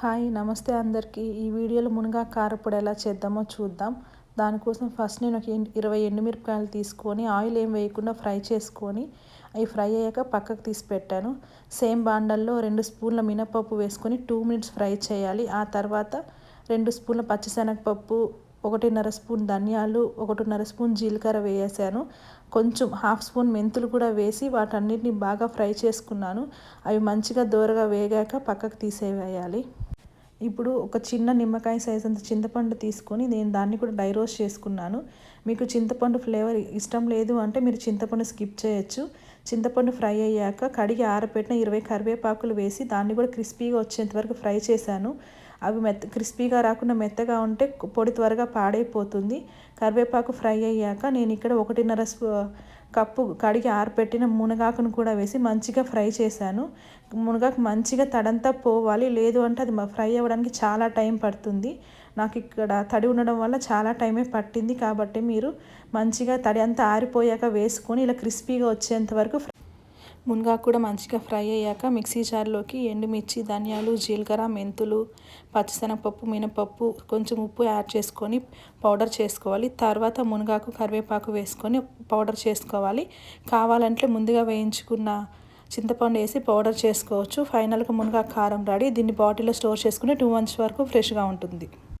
Hi నమస్తే అందరికీ. ఈ వీడియోలో మునగా కారపొడి ఎలా చేద్దామో చూద్దాం. దానికోసం ఫస్ట్ నేను ఒక ఇరవై ఎండుమిరపకాయలు తీసుకొని ఆయిల్ ఏం వేయకుండా ఫ్రై చేసుకొని అవి ఫ్రై అయ్యాక పక్కకు తీసి పెట్టాను. సేమ్ బాండల్లో రెండు స్పూన్ల మినపప్పు వేసుకొని టూ మినిట్స్ ఫ్రై చేయాలి. ఆ తర్వాత రెండు స్పూన్ల పచ్చిశనగపప్పు ఒకటిన్నర స్పూన్ ధనియాలు ఒకటిన్నర స్పూన్ జీలకర్ర వేసాను కొంచెం హాఫ్ స్పూన్ మెంతులు కూడా వేసి వాటన్నిటిని బాగా ఫ్రై చేసుకున్నాను. అవి మంచిగా దోరగా వేగాక పక్కకు తీసేవేయాలి. ఇప్పుడు ఒక చిన్న నిమ్మకాయ సైజ్ అంత చింతపండు తీసుకొని నేను దాన్ని కూడా డై రోస్ట్ చేసుకున్నాను. మీకు చింతపండు ఫ్లేవర్ ఇష్టం లేదు అంటే మీరు చింతపండు స్కిప్ చేయొచ్చు. చింతపండు ఫ్రై అయ్యాక కడిగి ఆరపెట్టిన ఇరవై కరివేపాకులు వేసి దాన్ని కూడా క్రిస్పీగా వచ్చేంత వరకు ఫ్రై చేశాను. అవి మెత్త క్రిస్పీగా రాకుండా మెత్తగా ఉంటే పొడి త్వరగా పాడైపోతుంది. కరివేపాకు ఫ్రై అయ్యాక నేను ఇక్కడ ఒకటిన్నర కప్పు కడిగి ఆరపెట్టిన మునగాకును కూడా వేసి మంచిగా ఫ్రై చేశాను. మునగాకు మంచిగా తడంతా పోవాలి. లేదు అంటే అది ఫ్రై అవ్వడానికి చాలా టైం పడుతుంది. నాకు ఇక్కడ తడి ఉండడం వల్ల చాలా టైమే పట్టింది. కాబట్టి మీరు మంచిగా తడి అంతా ఆరిపోయాక వేసుకొని ఇలా క్రిస్పీగా వచ్చేంత వరకు మునగాకు కూడా మంచిగా ఫ్రై అయ్యాక మిక్సీ జార్లోకి ఎండుమిర్చి ధనియాలు జీలకర్ర మెంతులు పచ్చిశనగపప్పు మినపప్పు కొంచెం ఉప్పు యాడ్ చేసుకొని పౌడర్ చేసుకోవాలి. తర్వాత మునగాకు కరివేపాకు వేసుకొని పౌడర్ చేసుకోవాలి. కావాలంటే ముందుగా వేయించుకున్న చింతపండు వేసి పౌడర్ చేసుకోవచ్చు. ఫైనల్గా మునగాకు కారం రెడీ. దీన్ని బాటిల్లో స్టోర్ చేసుకుని టూ మంత్స్ వరకు ఫ్రెష్గా ఉంటుంది.